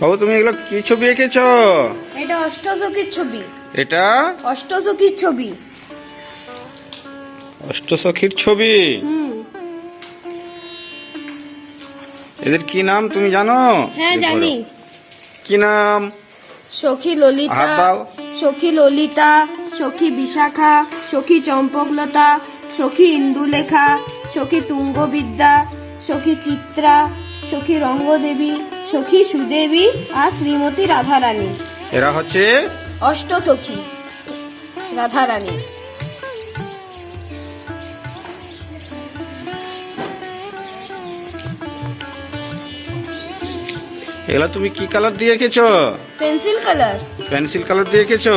বাবু তুমি এগুলো কি ছবি এঁকেছ? এটা অষ্টসখীর ছবি। এটা? অষ্টসখীর ছবি। অষ্টসখীর ছবি? এদের কি নাম তুমি জানো? হ্যাঁ জানি। কি নাম? সখী ললিতা সখী ললিতা সখী বিশাখা সখী চম্পকলতা সখী ইন্দুলেখা সখী তুঙ্গবিদ্যা সখী চিত্রা সখী রঙ্গদেবী সখী সুদেবী আর শ্রীমতী রাধা রানী এরা হচ্ছে অষ্ট সখী রাধারানী। এগুলা তুমি কি কালার দিয়ে এঁকেছো? Pencil colour. পেন্সিল কালার দিয়ে এঁকেছো?